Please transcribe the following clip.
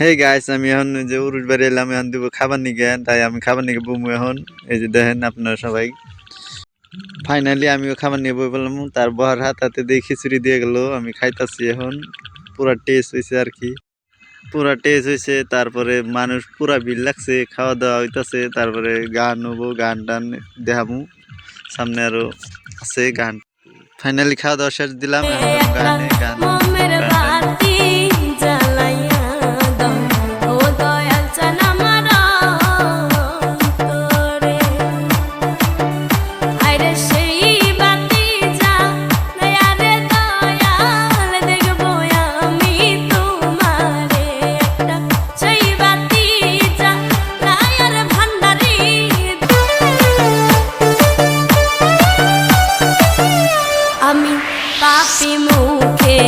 Hey guys আমি এখন যে উরুস বাড়ি এলাম, এখন দিব খাবার নিগে, তাই আমি খাবার নিগে বমু এখন। এই যে দেখেন আপনারা সবাই। ফাইনালি আমিও খাবার নিয়ে বই বললাম তার বহার হাত হাতে দিয়ে খিচুড়ি দিয়ে গেল, আমি খাইতাছি এখন। পুরা টেস্ট হয়েছে আর কি। পুরা টেস্ট হয়েছে তারপরে মানুষ পুরা ভিড় লাগছে খাওয়া দাওয়া হইতাছে, তারপরে গান হব গান টান দেখাবো। সামনে আরও আছে গান। ফাইনালি খাওয়া দাওয়া শেষ দিলাম এখন গানে গান। পাপি মুখে